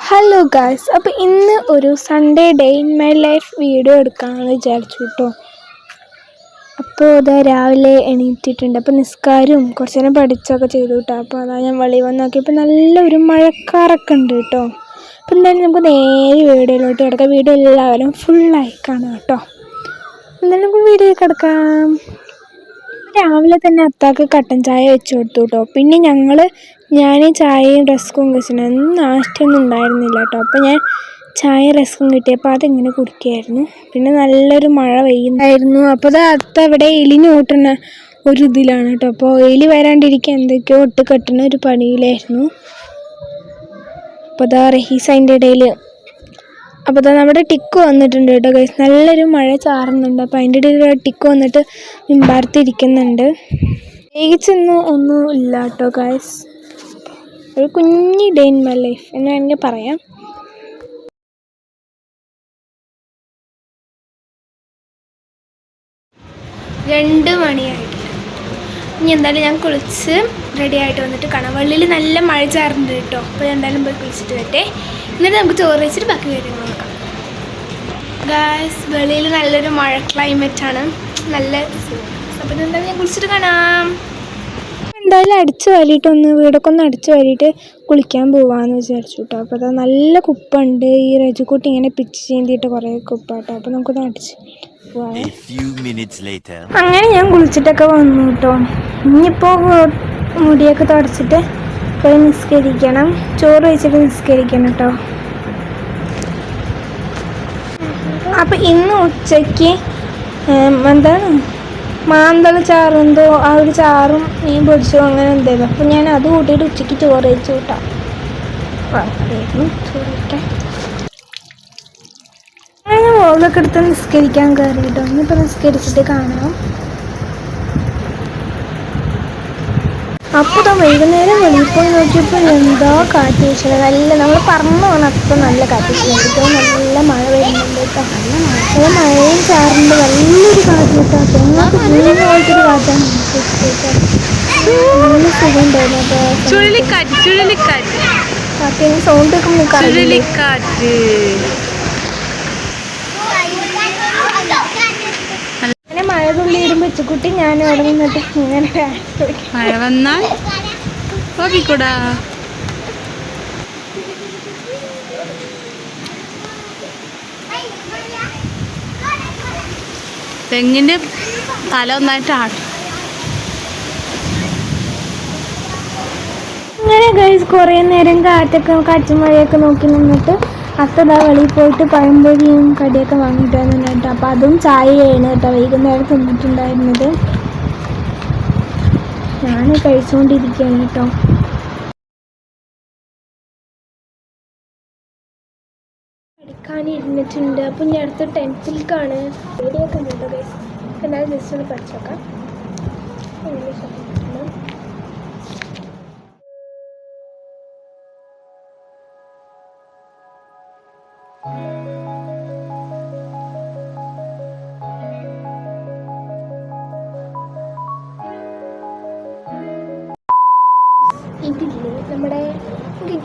Hello guys അപ്പോൾ ഇന്ന് ഒരു Sunday day in my life video എടുക്കാമെന്ന് വിചാരിച്ചു കേട്ടോ അപ്പോൾ ഇതാ രാവിലെ എണീറ്റിട്ടുണ്ട്. അപ്പോൾ നിസ്കാരവും കുറച്ച് നേരം പഠിച്ചൊക്കെ ചെയ്തു കേട്ടോ അപ്പോൾ അതാ ഞാൻ വെളി വന്ന് നോക്കിയപ്പോൾ നല്ലൊരു മഴക്കാറൊക്കെ ഉണ്ട് കേട്ടോ അപ്പോൾ എന്തായാലും നമുക്ക് നേരെ വീഡിയോയിലോട്ട് കിടക്കാം. വീഡിയോ എല്ലാവരും ഫുള്ളായി കാണാം കേട്ടോ എന്തായാലും നമുക്ക് വീഡിയോ കിടക്കാം. രാവിലെ തന്നെ അത്താക്ക് കട്ടൻ ചായ വെച്ച് കൊടുത്തു കേട്ടോ പിന്നെ ഞങ്ങൾ ഞാൻ ചായയും റസ്ക്കും കഴിച്ചിട്ടുണ്ട് ഒന്നും നാഷ്ടൊന്നും ഉണ്ടായിരുന്നില്ല കേട്ടോ അപ്പോൾ ഞാൻ ചായ റസ്ക്കും കിട്ടിയപ്പോൾ അതിങ്ങനെ കുടിക്കുകയായിരുന്നു പിന്നെ നല്ലൊരു മഴ പെയ്യുന്നുണ്ടായിരുന്നു. അപ്പോൾ അത് അത്ത അവിടെ എലിന് ഓട്ടുന്ന ഒരു ഇതിലാണ് കേട്ടോ അപ്പോൾ എലി വരാണ്ടിരിക്കാൻ എന്തൊക്കെയോ ഒട്ട് കെട്ടുന്ന ഒരു പണിയിലായിരുന്നു. അപ്പോൾ അതാ റഹീസ് അതിന്റെ ഇടയിൽ അപ്പോൾ ഇതാ നമ്മുടെ ടിക്ക് വന്നിട്ടുണ്ട് കേട്ടോ ഗൈസ് നല്ലൊരു മഴ ചാറുന്നുണ്ട്. അപ്പോൾ അതിന്റെ ഇടയിൽ ടിക്ക് വന്നിട്ട് മിമ്പാർത്തിരിക്കുന്നുണ്ട് പ്രത്യേകിച്ചൊന്നും ഒന്നും ഇല്ല കേട്ടോ ഗൈസ് ഒരു കുഞ്ഞി ഡേ ഇൻ മൈ ലൈഫ് എന്ന് വേണമെങ്കിൽ പറയാം. രണ്ട് മണിയായിട്ടില്ല ഇനി എന്തായാലും ഞാൻ കുളിച്ച് റെഡി ആയിട്ട് വന്നിട്ട് കാണാം. വെള്ളിയിൽ നല്ല മഴ ചാറുണ്ട് കേട്ടോ. അപ്പോൾ ഞാൻ എന്തായാലും പോയി കുളിച്ചിട്ട് വരട്ടെ. എന്നിട്ട് നമുക്ക് ചോറ് വെച്ചിട്ട് ബാക്കി കാര്യങ്ങൾ നോക്കാം. ഗാസ് വെളിയിൽ നല്ലൊരു മഴ ക്ലൈമറ്റ് ആണ്. നല്ല അപ്പോൾ എന്തായാലും ഞാൻ കുളിച്ചിട്ട് കാണാം. എന്തായാലും അടിച്ചു വാരിയിട്ടൊന്ന് വീടൊക്കെ ഒന്ന് അടിച്ചു വാരിയിട്ട് കുളിക്കാൻ പോവാന്ന് വിചാരിച്ചു കേട്ടോ. അപ്പോൾ അത് നല്ല കുപ്പുണ്ട്. ഈ രജുക്കുട്ടി ഇങ്ങനെ പിച്ച് ചീന്തിയിട്ട് കുറേ കുപ്പാട്ടോ. അപ്പോൾ നമുക്കൊന്ന് അടിച്ച് അങ്ങനെ ഞാൻ കുളിച്ചിട്ടൊക്കെ വന്നു കേട്ടോ ഇനിയിപ്പോൾ മുടിയൊക്കെ തുടച്ചിട്ട് പോയി നിസ്കരിക്കണം. ചോറ് വെച്ചിട്ട് നിസ്കരിക്കണം കേട്ടോ അപ്പം ഇന്ന് ഉച്ചയ്ക്ക് എന്താണ്? മാന്തള ചാറെന്തോ ആ ഒരു ചാറും മീൻ പൊടിച്ചോ അങ്ങനെ എന്തേലും. അപ്പം ഞാൻ അത് കൂട്ടിയിട്ട് ഉച്ചയ്ക്ക് ചോറ് വെച്ചു കേട്ടോ ചോറ് വയ്ക്കാം മോളൊക്കെ എടുത്ത് നിസ്കരിക്കാൻ കയറി കേട്ടോ ഇനിയിപ്പോൾ നിസ്കരിച്ചിട്ട് കാണാം. അപ്പോൾ വൈകുന്നേരം വെളിയിൽ പോയി നോക്കിയപ്പോൾ എന്താ കാറ്റ് വീശല? നല്ല നമ്മൾ പറഞ്ഞു പോകണം അത്ര നല്ല കാറ്റ് വീശലിട്ടോ നല്ല മഴ വരുന്നുണ്ട് കേട്ടോ. നല്ല മഴയും ചാറുണ്ട്. നല്ലൊരു കാറ്റ് കേട്ടോ. തെങ്ങൊക്കെ വീണ് പോയിട്ടൊരു കാറ്റാണ്. നല്ല സുഖം ഉണ്ടായിരുന്നു അപ്പോൾ ചുഴലിക്കാറ്റ് ചുഴലിക്കാറ്റ്. കാറ്റ് സൗണ്ട് ഒക്കെ നമുക്ക് ചുഴലിക്കാറ്റ് അങ്ങനെ മഴ വെച്ചുകുട്ടി ഞാൻ അവിടെ നിന്നിട്ട് ഇങ്ങനെ മഴ വന്നാൽ നോക്കിക്കൂടാ തെങ്ങിന്റെ തല ഒന്നായിട്ടാണ് അങ്ങനെ ഗൈസ് കുറേ നേരം കാറ്റൊക്കെ കാറ്റും മഴയൊക്കെ നോക്കി നിന്നിട്ട് അത്തതാ വെളിയിൽ പോയിട്ട് പഴംപൊരിയും കടിയൊക്കെ വാങ്ങിയിട്ട് വന്നു കേട്ടോ. അപ്പം അതും ചായയാണ് കേട്ടോ. വൈകുന്നേരം തിന്നിട്ടുണ്ടായിരുന്നത്. ഞാൻ കഴിച്ചുകൊണ്ടിരിക്കുകയാണ് കേട്ടോ. പഠിക്കാൻ ഇരുന്നിട്ടുണ്ട്. അപ്പം ഞാൻ അടുത്ത ടെൻത്തിലേക്കാണ് വീഡിയോ ഒക്കെ കേട്ടോ ഗൈസ് എന്നാലും ജസ്റ്റ് ഒന്ന് പഠിച്ചേക്കാം. ഇംഗ്ലീഷ് ഇതില്ലേ നമ്മുടെ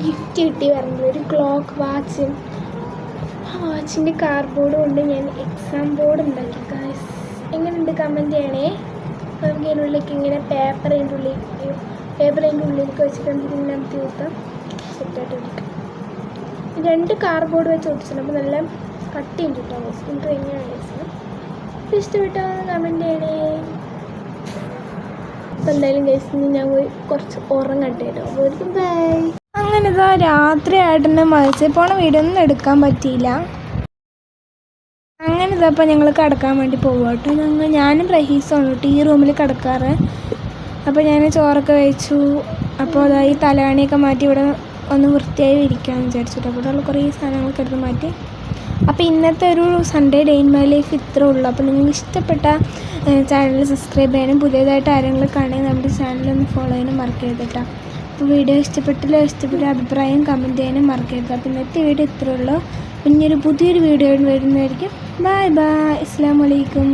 ഗിഫ്റ്റ് കിട്ടി പറഞ്ഞത് ഒരു ക്ലോക്ക് വാച്ച് ആ വാച്ചിന്റെ കാർഡ്ബോർഡ് കൊണ്ട് ഞാൻ എക്സാം ബോർഡ് ഉണ്ടാക്കി കാസ് എങ്ങനെയുണ്ട് കമന്റ് ചെയ്യണേ? അപ്പോൾ നമുക്ക് അതിനുള്ളിലേക്ക് ഇങ്ങനെ പേപ്പർ അതിന്റെ ഉള്ളിൽ പേപ്പർ അതിന്റെ ഉള്ളിലേക്ക് വെച്ചിട്ട് നമുക്ക് അമർത്തി സെറ്റായിട്ട് എടുക്കാം. രണ്ട് കാർഡ്ബോർഡ് വെച്ച് ഒട്ടിച്ചിട്ടുണ്ട് അപ്പോൾ നല്ല കട്ടിയുണ്ട് കിട്ടാൻ എനിക്ക് ഭയങ്കര അപ്പോൾ ഇഷ്ടപ്പെട്ടോ കമന്റ് ചെയ്യണേ. അപ്പോൾ എന്തായാലും ഇന്ന് ഞാൻ പോയി കുറച്ച് ഉറങ്ങട്ടെ കേട്ടോ. അപ്പോൾ ബൈ അങ്ങനെ ഇതാ രാത്രി ആയിട്ടുണ്ട് പോണ വീഡിയോ ഒന്നും എടുക്കാൻ പറ്റിയില്ല. അങ്ങനെ ഇതപ്പോൾ ഞങ്ങൾ കിടക്കാൻ വേണ്ടി പോവാട്ടോ ഞങ്ങൾ ഞാനും റഹീസാണ് കേട്ടോ ഈ റൂമിൽ കിടക്കാറ്. അപ്പോൾ ഞാൻ ചോറൊക്കെ വെച്ചു അപ്പോൾ അതായി തലകാണിയൊക്കെ മാറ്റി ഇവിടെ ഒന്ന് വൃത്തിയായി ഇരിക്കാമെന്ന് വിചാരിച്ചിട്ട്. അപ്പോൾ ഉള്ള കുറേ സാധനങ്ങളൊക്കെ എടുത്ത് മാറ്റി. അപ്പോൾ ഇന്നത്തെ ഒരു Sunday day in my life ഇത്രേ ഉള്ളൂ. അപ്പോൾ നിങ്ങൾക്ക് ഇഷ്ടപ്പെട്ട ചാനൽ സബ്സ്ക്രൈബ് ചെയ്യാനും പുതിയതായിട്ട് ആരെങ്കിലും കാണുകയും നമ്മുടെ ചാനൽ ഒന്ന് ഫോളോ ചെയ്യാനും മറക്കരുത് കേട്ടോ. അപ്പോൾ വീഡിയോ ഇഷ്ടപ്പെട്ടില്ല ഇഷ്ടപ്പെട്ട അഭിപ്രായം കമന്റ് ചെയ്യാനും മറക്കരുത്. അപ്പോൾ ഇന്നത്തെ വീഡിയോ ഇത്രേ ഉള്ളൂ. ഒരു പുതിയൊരു വീഡിയോ വരുന്നതായിരിക്കും. ബായ് ബായ് അസ്സാം വലൈക്കും